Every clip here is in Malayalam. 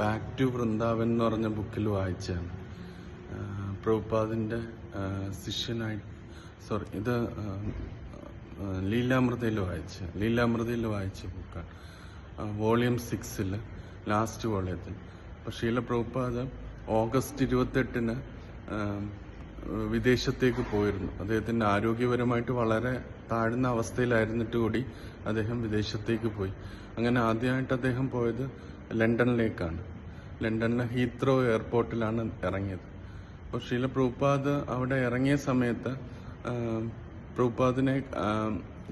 ബാക്ക് ടു വൃന്ദാവൻ എന്ന് പറഞ്ഞ ബുക്കിൽ വായിച്ചാണ് പ്രഭുപാദിന്റെ ശിഷ്യനായി സോറി ഇത് ലീലാമൃതയിൽ വായിച്ച ലീലാമൃതയിൽ വായിച്ച ബുക്കാണ്. വോളിയം സിക്സിൽ ലാസ്റ്റ് വോളിയത്തിൽ. അപ്പോൾ ഷീല പ്രഭുപാദ് ഓഗസ്റ്റ് ഇരുപത്തെട്ടിന് വിദേശത്തേക്ക് പോയിരുന്നു. അദ്ദേഹത്തിന്റെ ആരോഗ്യപരമായിട്ട് വളരെ താഴ്ന്ന അവസ്ഥയിലായിരുന്നിട്ട് കൂടി അദ്ദേഹം വിദേശത്തേക്ക് പോയി. അങ്ങനെ ആദ്യമായിട്ട് അദ്ദേഹം പോയത് ലണ്ടനിലേക്കാണ്. ലണ്ടനിലെ ഹീത്രോ എയർപോർട്ടിലാണ് ഇറങ്ങിയത്. അപ്പോൾ ശീല പ്രൂപ്പാദ് അവിടെ ഇറങ്ങിയ സമയത്ത് പ്രൂപ്പാദിനെ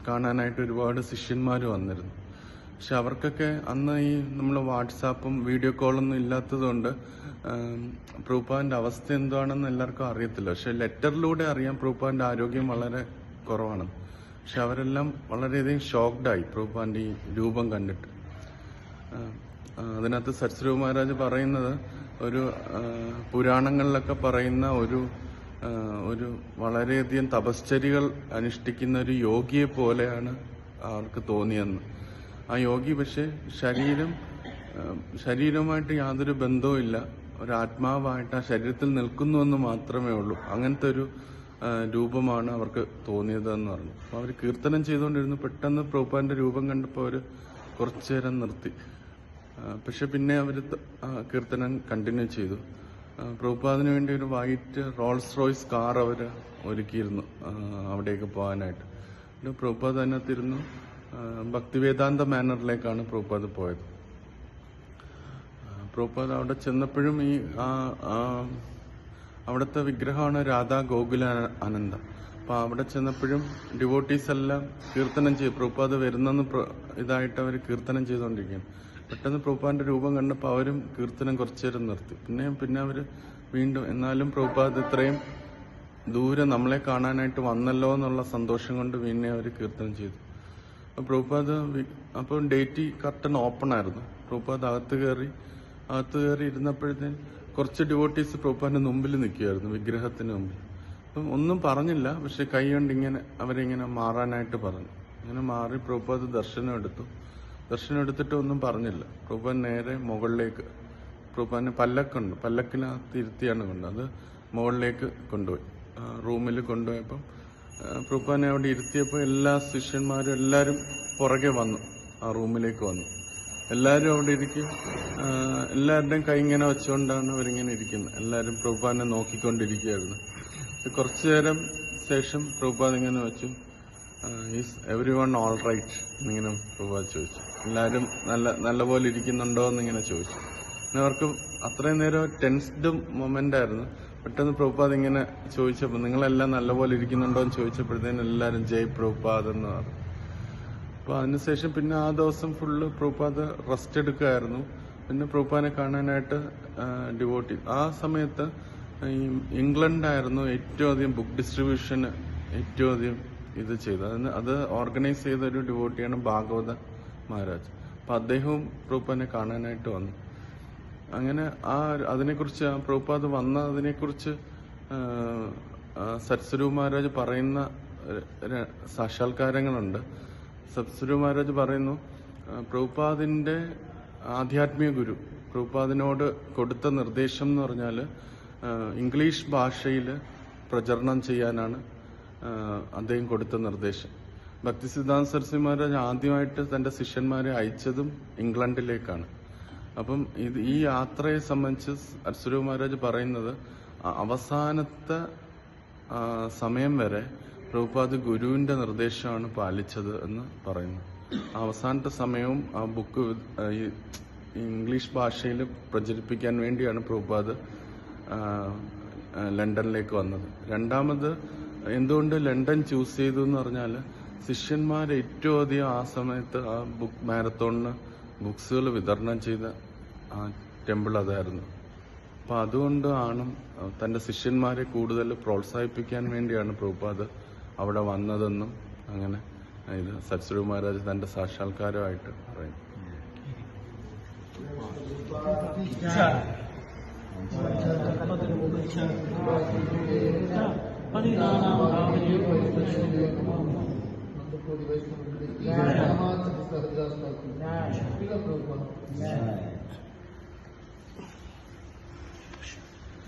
കാണാനായിട്ട് ഒരുപാട് ശിഷ്യന്മാർ വന്നിരുന്നു. പക്ഷെ അവർക്കൊക്കെ അന്ന് ഈ നമ്മൾ വാട്സാപ്പും വീഡിയോ കോളൊന്നും ഇല്ലാത്തതുകൊണ്ട് പ്രൂപ്പാന്റെ അവസ്ഥ എന്താണെന്ന് എല്ലാവർക്കും അറിയത്തില്ല. പക്ഷെ ലെറ്ററിലൂടെ അറിയാം പ്രൂപ്പാന്റെ ആരോഗ്യം വളരെ കുറവാണ്. പക്ഷെ അവരെല്ലാം വളരെയധികം ഷോക്ക്ഡായി പ്രൂപ്പാന്റെ ഈ രൂപം കണ്ടിട്ട്. അതിനകത്ത് സച്ചിരവ് മഹാരാജ് പറയുന്നത് ഒരു പുരാണങ്ങളിലൊക്കെ പറയുന്ന ഒരു ഒരു വളരെയധികം തപശ്ചര്യകൾ അനുഷ്ഠിക്കുന്ന ഒരു യോഗിയെ പോലെയാണ് അവർക്ക് തോന്നിയെന്ന്. ആ യോഗി പക്ഷെ ശരീരം ശരീരവുമായിട്ട് യാതൊരു ബന്ധവുമില്ല ഒരു ആത്മാവായിട്ട് ആ ശരീരത്തിൽ നിൽക്കുന്നു എന്ന് മാത്രമേ ഉള്ളൂ. അങ്ങനത്തെ ഒരു രൂപമാണ് അവർക്ക് തോന്നിയതെന്ന് പറഞ്ഞു. അപ്പോൾ അവർ കീർത്തനം ചെയ്തുകൊണ്ടിരുന്നു. പെട്ടെന്ന് പ്രഭുപാന്റെ രൂപം കണ്ടപ്പോൾ അവർ കുറച്ചു നേരം നിർത്തി. പക്ഷെ പിന്നെ അവർ കീർത്തനം കണ്ടിന്യൂ ചെയ്തു. പ്രഭുപാദിന് വേണ്ടി ഒരു വൈറ്റ് റോൾസ് റോയ്സ് കാർ അവർ ഒരുക്കിയിരുന്നു അവിടേക്ക് പോകാനായിട്ട്. പ്രഭുപാദ് അതിനകത്തിരുന്നു ഭക്തിവേദാന്ത മാനറിലേക്കാണ് പ്രഭുപാദ് പോയത്. പ്രഭുപാദ് അവിടെ ചെന്നപ്പോഴും ഈ അവിടുത്തെ വിഗ്രഹമാണ് രാധാ ഗോകുല ആനന്ദ അപ്പൊ അവിടെ ചെന്നപ്പോഴും ഡിവോട്ടീസ് എല്ലാം കീർത്തനം ചെയ്തു. പ്രഭുപാദ് വരുന്നെന്ന് ഇതായിട്ട് അവർ കീർത്തനം ചെയ്തുകൊണ്ടിരിക്കുകയാണ്. പെട്ടെന്ന് പ്രഭുപാന്റെ രൂപം കണ്ടപ്പോൾ അവരും കീർത്തനം കുറച്ചു നേരം നിർത്തി. പിന്നെ പിന്നെ അവർ വീണ്ടും എന്നാലും പ്രഭുപാദ് ഇത്രയും ദൂരെ നമ്മളെ കാണാനായിട്ട് വന്നല്ലോ എന്നുള്ള സന്തോഷം കൊണ്ട് പിന്നെ അവർ കീർത്തനം ചെയ്തു. പ്രഭുപാദ് അപ്പൊ അപ്പോൾ ഡേറ്റി കർട്ടൻ ഓപ്പൺ ആയിരുന്നു. പ്രഭുപാദ് അകത്ത് കയറി അകത്ത് കയറി ഇരുന്നപ്പോഴത്തേന് കുറച്ച് ഡിവോട്ടീസ് പ്രഭുപാന്റെ മുമ്പിൽ നിൽക്കുകയായിരുന്നു വിഗ്രഹത്തിന് മുമ്പിൽ. അപ്പം ഒന്നും പറഞ്ഞില്ല പക്ഷെ കൈ കൊണ്ട് ഇങ്ങനെ അവരിങ്ങനെ മാറാനായിട്ട് പറഞ്ഞു. ഇങ്ങനെ മാറി പ്രഭുപാദ് ദർശനം എടുത്തു. ദർശനം എടുത്തിട്ട് ഒന്നും പറഞ്ഞില്ല. പ്രഭുപൻ നേരെ മുകളിലേക്ക് പ്രഭുപാദിന് പല്ലക്കുണ്ട്. പല്ലക്കിനകത്ത് ഇരുത്തിയാണ് കൊണ്ട്. അത് മുകളിലേക്ക് കൊണ്ടുപോയി. റൂമിൽ കൊണ്ടുപോയപ്പം പ്രഭുപാനെ അവിടെ ഇരുത്തിയപ്പോൾ എല്ലാ ശിഷ്യന്മാരും എല്ലാവരും പുറകെ വന്നു. ആ റൂമിലേക്ക് വന്നു. എല്ലാവരും അവിടെ ഇരിക്കും. എല്ലാവരുടെയും കൈ ഇങ്ങനെ വെച്ചുകൊണ്ടാണ് അവരിങ്ങനെ ഇരിക്കുന്നത്. എല്ലാവരും പ്രഭുപാനെ നോക്കിക്കൊണ്ടിരിക്കുകയായിരുന്നു. കുറച്ചു നേരം ശേഷം പ്രഭുപാദ് ഇങ്ങനെ വെച്ചു. Is everyone all right എന്നിങ്ങനെ പ്രഭു ചോദിച്ചു. എല്ലാവരും നല്ല നല്ലപോലെ ഇരിക്കുന്നുണ്ടോ എന്നിങ്ങനെ ചോദിച്ചു. അവർക്ക് അത്രയും നേരം ടെൻസ്ഡ് മൊമെന്റ് ആയിരുന്നു. പെട്ടെന്ന് പ്രഭുപാദ് ഇങ്ങനെ ചോദിച്ചപ്പോൾ നിങ്ങളെല്ലാം നല്ലപോലെ ഇരിക്കുന്നുണ്ടോ? എന്ന് ചോദിച്ചപ്പോഴത്തേനും എല്ലാവരും ജയ് പ്രഭുപാദ് എന്ന് പറഞ്ഞു. അപ്പോൾ അതിനുശേഷം പിന്നെ ആ ദിവസം ഫുള്ള് പ്രഭുപാദ് റെസ്റ്റ് എടുക്കുകയായിരുന്നു പിന്നെ പ്രഭുപാനെ കാണാനായിട്ട് ഡിവോട്ടി ആ സമയത്ത് ഈ ഇംഗ്ലണ്ടായിരുന്നു ഏറ്റവും അധികം ബുക്ക് ഡിസ്ട്രിബ്യൂഷൻ ഏറ്റവും അധികം ഇത് ചെയ്തു. അതിന് അത് ഓർഗനൈസ് ചെയ്ത ഒരു ഡിവോട്ടിയാണ് ഭാഗവത മഹാരാജ്. അപ്പൊ അദ്ദേഹവും പ്രൂപ്പനെ കാണാനായിട്ട് വന്നു. അങ്ങനെ ആ അതിനെക്കുറിച്ച് ആ പ്രഭുപാദ് വന്ന അതിനെക്കുറിച്ച് സത്സരു മഹാരാജ് പറയുന്ന സാക്ഷാത്കാരങ്ങളുണ്ട്. സത്സരു മഹാരാജ് പറയുന്നു ആ, പ്രഭുപാദിന്റെ ആധ്യാത്മിക ഗുരു പ്രൂപ്പാദിനോട് കൊടുത്ത നിർദ്ദേശം എന്ന് പറഞ്ഞാൽ ഇംഗ്ലീഷ് ഭാഷയിൽ പ്രചരണം ചെയ്യാനാണ് അദ്ദേഹം കൊടുത്ത നിർദ്ദേശം. ഭക്തി സിദ്ധാന്ത സരസ്വതി മഹാരാജ് ആദ്യമായിട്ട് തന്റെ ശിഷ്യന്മാരെ അയച്ചതും ഇംഗ്ലണ്ടിലേക്കാണ്. അപ്പം ഇത് ഈ യാത്രയെ സംബന്ധിച്ച് അർസുര മഹാരാജ് പറയുന്നത് അവസാനത്തെ സമയം വരെ പ്രഭുപാദ് ഗുരുവിന്റെ നിർദ്ദേശമാണ് പാലിച്ചത് എന്ന് പറയുന്നു. അവസാനത്തെ സമയവും ആ ബുക്ക് ഇംഗ്ലീഷ് ഭാഷയിൽ പ്രചരിപ്പിക്കാൻ വേണ്ടിയാണ് പ്രഭുപാദ് ലണ്ടനിലേക്ക് വന്നത്. രണ്ടാമത് എന്തുകൊണ്ട് ലണ്ടൻ ചൂസ് ചെയ്തു എന്ന് പറഞ്ഞാൽ ശിഷ്യന്മാർ ഏറ്റവും അധികം ആ സമയത്ത് ആ ബുക്ക് മാരത്തോണിന് ബുക്സുകൾ വിതരണം ചെയ്ത ആ ടെമ്പിൾ അതായിരുന്നു. അപ്പം ആണ് തന്റെ ശിഷ്യന്മാരെ കൂടുതൽ പ്രോത്സാഹിപ്പിക്കാൻ വേണ്ടിയാണ് പ്രഭുപാദ് അവിടെ വന്നതെന്നും അങ്ങനെ ഇത് സത്സരു മഹാരാജ് തന്റെ സാക്ഷാത്കാരമായിട്ട് പറയും Yeah. yeah.